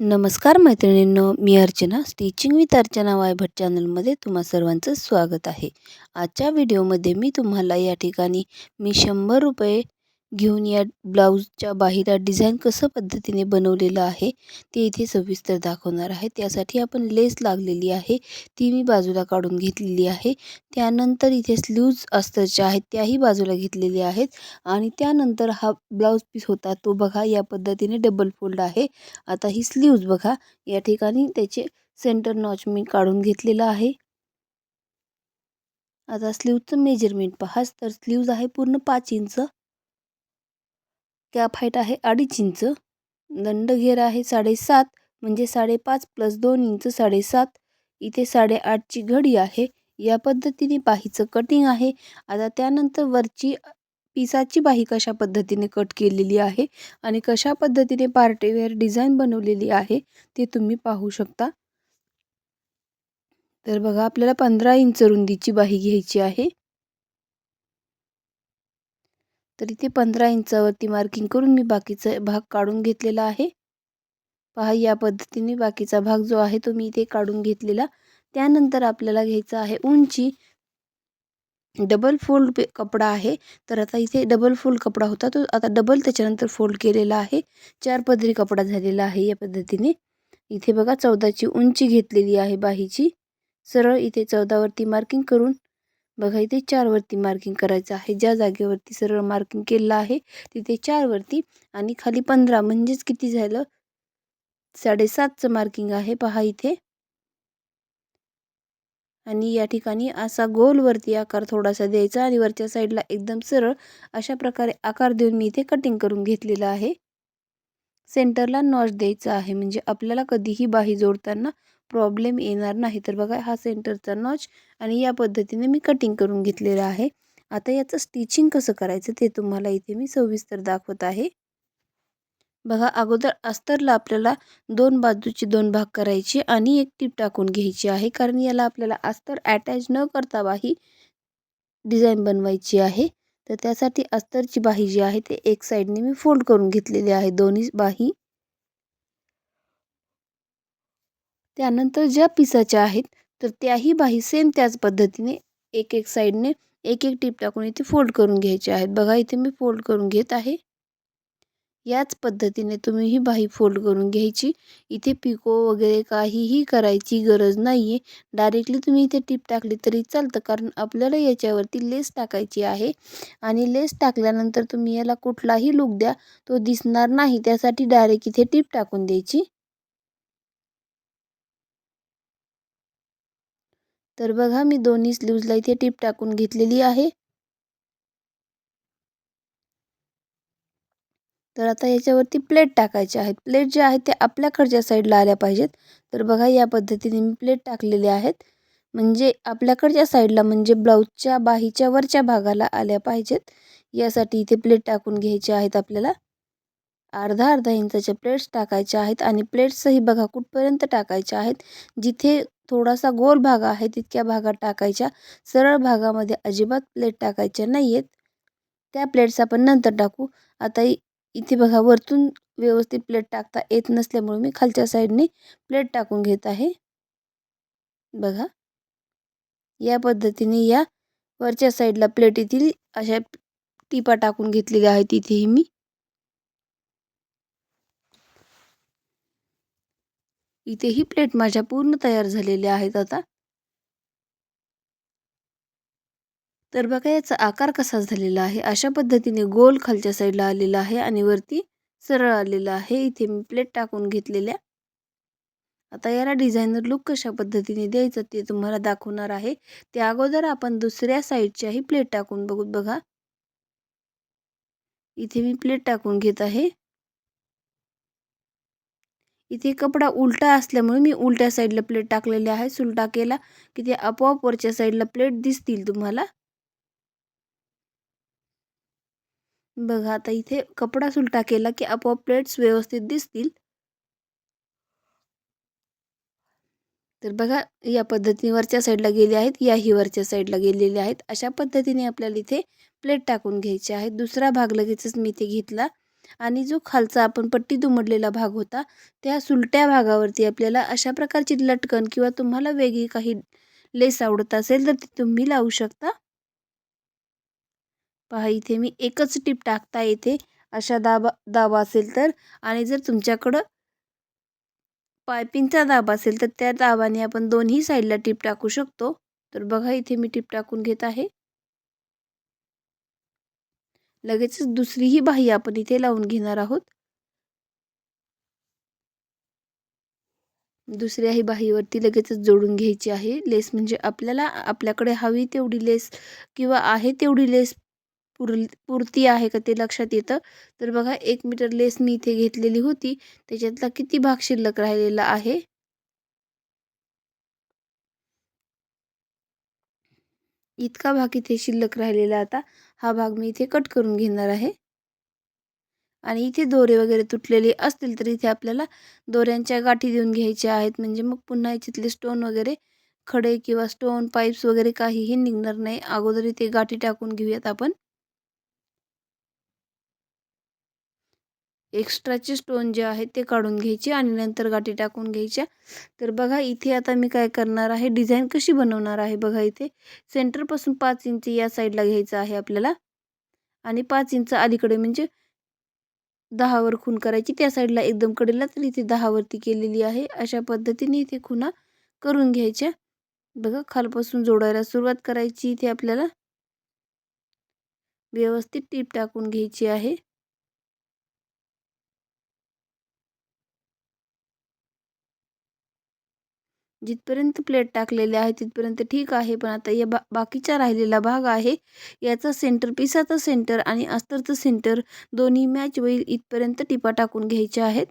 नमस्कार मैत्रिणींनो मी अर्चना. स्टिचिंग विथ अर्चना वायभट चॅनलमध्ये तुम्हा सर्वांचं स्वागत आहे. आजच्या व्हिडिओमध्ये मी तुम्हाला या ठिकाणी मी शंभर रुपये घेऊन या ब्लाऊजच्या बाहेर डिझाईन कसं पद्धतीने बनवलेलं आहे ते इथे सविस्तर दाखवणार आहे. त्यासाठी आपण लेस लागलेली आहे ती मी बाजूला काढून घेतलेली आहे. त्यानंतर इथे स्लीव्ज अस्तरच्या आहेत त्याही बाजूला घेतलेल्या आहेत. आणि त्यानंतर हा ब्लाऊज पीस होता तो बघा या पद्धतीने डबल फोल्ड आहे. आता ही स्लीव्ज बघा या ठिकाणी त्याचे सेंटर नॉच मी काढून घेतलेला आहे. आता स्लीवचं मेजरमेंट पहा तर स्लीव्ज आहे पूर्ण पाच इंच. कॅप हाईट आहे अडीच इंच. दंड घेर आहे साडेसात म्हणजे साडेपाच प्लस दोन इंच साडेसात. इथे साडेआठची घडी आहे. या पद्धतीने बाहीचं कटिंग आहे. आता त्यानंतर वरची पिसाची बाही कशा पद्धतीने कट केलेली आहे आणि कशा पद्धतीने पार्टीवेअर डिझाईन बनवलेली आहे ते तुम्ही पाहू शकता. तर बघा आपल्याला पंधरा इंच रुंदीची बाही घ्यायची आहे. तर इथे पंधरा इंचावरती मार्किंग करून मी बाकीचा भाग काढून घेतलेला आहे. पहा या पद्धतीने बाकीचा भाग जो आहे तो मी इथे काढून घेतलेला. त्यानंतर आपल्याला घ्यायचा आहे उंची. डबल फोल्ड कपडा आहे. तर आता इथे डबल फोल्ड कपडा होता तो आता डबल त्याच्यानंतर फोल्ड केलेला आहे. चार पदरी कपडा झालेला आहे या पद्धतीने. इथे बघा चौदाची उंची घेतलेली आहे बाहीची. सरळ इथे चौदावरती मार्किंग करून बघा इथे चारवरती मार्किंग करायचं आहे. ज्या जागेवरती सरळ मार्किंग केलं आहे तिथे चारवरती आणि खाली पंधरा म्हणजेच किती झालं? साडेसातचं मार्किंग आहे. पहा इथे. आणि या ठिकाणी असा गोलवरती आकार थोडासा द्यायचा आणि वरच्या साईडला एकदम सरळ अशा प्रकारे आकार देऊन मी इथे कटिंग करून घेतलेलं आहे. सेंटरला नॉच द्यायचा आहे. म्हणजे आपल्याला कधीही बाही जोडताना प्रॉब्लेम येणार नाही. तर बघा हा सेंटरचा नॉच आणि या पद्धतीने मी कटिंग करून घेतलेलं आहे. आता याचं स्टिचिंग कसं करायचं ते तुम्हाला इथे मी सविस्तर दाखवत आहे. बघा अगोदर अस्तरला आपल्याला दोन बाजूचे दोन भाग करायचे आणि एक टीप टाकून घ्यायची आहे. कारण याला आपल्याला अस्तर अटॅच न करता बाही डिझाईन बनवायची आहे. तर त्यासाठी अस्तरची बाही जी आहे ते एक साईडने मी फोल्ड करून घेतलेली आहे. दोन्ही बाही त्यानंतर ज्या पिसाच्या आहेत तर त्याही बाही सेम त्याच पद्धतीने एक एक साईडने एक एक टीप टाकून इथे फोल्ड करून घ्यायचे आहेत. बघा इथे मी फोल्ड करून घेत आहे. याच पद्धतीने तुम्ही ही बाही फोल्ड करून घ्यायची. इथे पिको वगैरे काहीही करायची गरज नाही आहे डायरेक्टली तुम्ही इथे टीप टाकली तरी चालतं कारण आपल्याला याच्यावरती लेस टाकायची आहे. आणि लेस टाकल्यानंतर तुम्ही याला कुठलाही लुक द्या तो दिसणार नाही. त्यासाठी डायरेक्ट इथे टीप टाकून द्यायची. तर बघा मी दोन्ही स्लीव्जला इथे टीप टाकून घेतलेली आहे. तर आता याच्यावरती प्लेट टाकायचे आहेत. प्लेट जे आहेत ते आपल्याकडच्या साईडला आल्या पाहिजेत. तर बघा या पद्धतीने मी प्लेट टाकलेले आहेत. म्हणजे आपल्याकडच्या साईडला म्हणजे ब्लाऊजच्या बाहीच्या वरच्या भागाला आल्या पाहिजेत. यासाठी इथे प्लेट टाकून घ्यायचे आहेत आपल्याला. अर्धा अर्धा इंचाच्या प्लेट्स टाकायच्या आहेत आणि प्लेट्सही बघा कुठपर्यंत टाकायच्या आहेत. जिथे थोडासा गोल भाग आहे तितक्या भागात टाकायच्या. सरळ भागामध्ये अजिबात प्लेट टाकायच्या नाही आहेत त्या प्लेट्स आपण नंतर टाकू. आता इथे बघा वरतून व्यवस्थित प्लेट टाकता येत नसल्यामुळे मी खालच्या साईडने प्लेट टाकून घेत आहे. बघा. या पद्धतीने या वरच्या साईडला प्लेट येथील अशा टिपा टाकून घेतलेल्या आहेत इथेही मी. इथेही प्लेट माझ्या पूर्ण तयार झालेल्या आहेत आता. तर बघा याचा आकार कसा झालेला आहे? अशा पद्धतीने गोल खालच्या साईडला आलेला आहे आणि वरती सरळ आलेला आहे. इथे मी प्लेट टाकून घेतलेल्या. आता याला डिझायनर लुक कशा पद्धतीने द्यायचं ते तुम्हाला दाखवणार आहे. त्या अगोदर आपण दुसऱ्या साईडच्याही प्लेट टाकून बघू बघा. इथे मी प्लेट टाकून घेत आहे. इथे कपडा उलटा असल्यामुळे मी उलट्या साईडला प्लेट टाकलेले आहे. सुलटा केला की ते आपोआप वरच्या साईडला प्लेट दिसतील तुम्हाला. बघा आता इथे कपडा सुलटा केला की आपोआप प्लेट्स व्यवस्थित दिसतील. तर बघा या पद्धतीने वरच्या साईडला गेले आहेत याही वरच्या साईडला गेलेले आहेत. अशा पद्धतीने आपल्याला इथे प्लेट टाकून घ्यायचे आहेत दुसरा भाग लगेचच मी इथे घेतला. आणि जो खालचा आपण पट्टी दुमडलेला भाग होता त्या सुलट्या भागावरती आपल्याला अशा प्रकारची लटकन किंवा तुम्हाला वेगळी काही लेस आवडत असेल तर ती तुम्ही लावू शकता. पहा इथे मी एकच टीप टाकता येते. अशा दाबा दाबा असेल तर आणि जर तुमच्याकडं पायपिंगचा दाब असेल तर त्या दाबाने आपण दोन्ही साईडला टीप टाकू शकतो. तर बघा इथे मी टीप टाकून घेत आहे. लगेचच दुसरीही बाही आपण इथे लावून घेणार आहोत. दुसऱ्याही बाहीवरती लगेचच जोडून घ्यायची आहे. लेस म्हणजे आपल्याला आपल्याकडे हवी तेवढी लेस किंवा आहे तेवढी लेस पुर पुरती आहे का ते लक्षात येतं. तर बघा एक मीटर लेस मी इथे घेतलेली होती. त्याच्यातला किती भाग शिल्लक राहिलेला आहे? इतका भाग इथे शिल्लक राहिलेला आता. हा भाग मी इथे कट करून घेणार आहे. आणि इथे दोरे वगैरे तुटलेले असतील तर इथे आपल्याला दोऱ्यांच्या गाठी देऊन घ्यायच्या आहेत. म्हणजे मग पुन्हा याच्यातले स्टोन वगैरे खडे किंवा स्टोन पाईप्स वगैरे काहीही निघणार नाही. अगोदर इथे गाठी टाकून घेऊयात आपण. एक्स्ट्राचे स्टोन जे आहेत ते काढून घ्यायचे आणि नंतर गाठी टाकून घ्यायच्या. तर बघा इथे आता मी काय करणार आहे? डिझाईन कशी बनवणार आहे बघा इथे. सेंटरपासून पाच इंच या साईडला घ्यायचं आहे आपल्याला. आणि पाच इंच अलीकडे म्हणजे दहावर खून करायची. त्या साईडला एकदम कडेला तर इथे दहावरती केलेली आहे. अशा पद्धतीने इथे खुणा करून घ्यायच्या. बघा खालपासून जोडायला सुरुवात करायची. इथे आपल्याला व्यवस्थित टीप टाकून घ्यायची आहे. जिथपर्यंत प्लेट टाकलेले आहे तिथपर्यंत ठीक आहे. पण आता या बा बाकीचा राहिलेला भाग आहे. याचा सेंटर पिसाचा सेंटर आणि अस्तरचं सेंटर दोन्ही मॅच होईल इथपर्यंत टिपा टाकून घ्यायच्या आहेत.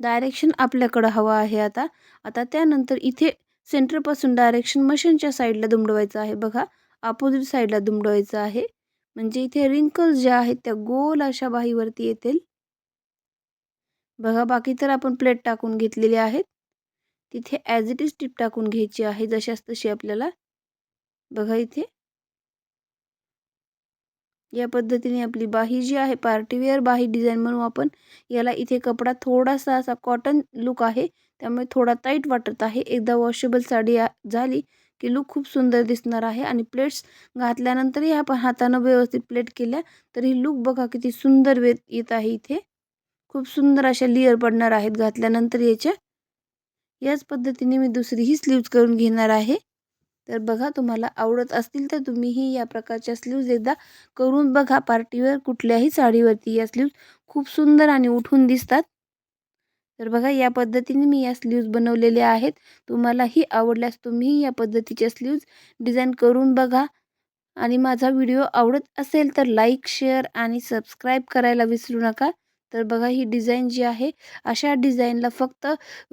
डायरेक्शन आपल्याकडं हवं आहे आता. आता त्यानंतर इथे सेंटरपासून डायरेक्शन मशीनच्या साईडला दुमडवायचं आहे. बघा अपोजिट साईडला दुमडवायचं आहे. म्हणजे इथे रिंकल्स ज्या आहेत त्या गोल अशा बाहीवरती येतील. बघा बाकी तर आपण प्लेट टाकून घेतलेले आहेत. तिथे ॲज इट इज टीप टाकून घ्यायची आहे जशाच तशी आपल्याला. बघा इथे. या पद्धतीने आपली बाही जी आहे पार्टीवेअर बाही डिझाईन म्हणून आपण याला इथे कपडा थोडासा असा कॉटन लुक आहे त्यामुळे थोडा टाईट वाटत आहे. एकदा वॉशेबल साडी झाली की लुक खूप सुंदर दिसणार आहे आणि प्लेट्स घातल्यानंतरही आपण हातानं व्यवस्थित प्लेट केल्या तर ही लुक बघा किती सुंदर येत आहे इथे. खूप सुंदर अशा लिअर पडणार आहेत घातल्यानंतर याच्या. याच पद्धतीने मी दुसरीही स्लीव्ज करून घेणार आहे. तर बघा तुम्हाला आवडत असतील तर तुम्हीही या प्रकारच्या स्लीव्ज एकदा करून बघा. पार्टीवर कुठल्याही साडीवरती या स्लीव्ज खूप सुंदर आणि उठून दिसतात. तर बघा या पद्धतीने मी या स्लीव्ज बनवलेल्या आहेत. तुम्हालाही आवडल्यास तुम्हीही या पद्धतीच्या स्लीव्ज डिझाईन करून बघा. आणि माझा व्हिडिओ आवडत असेल तर लाईक शेअर आणि सबस्क्राईब करायला विसरू नका. तर बघा ही डिझाईन जी आहे अशा डिझाईनला फक्त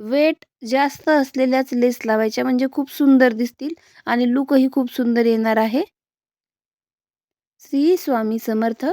वेट जास्त असलेल्याच लेस लावायच्या म्हणजे खूप सुंदर दिसतील आणि लुकही खूप सुंदर येणार आहे. श्री स्वामी समर्थ.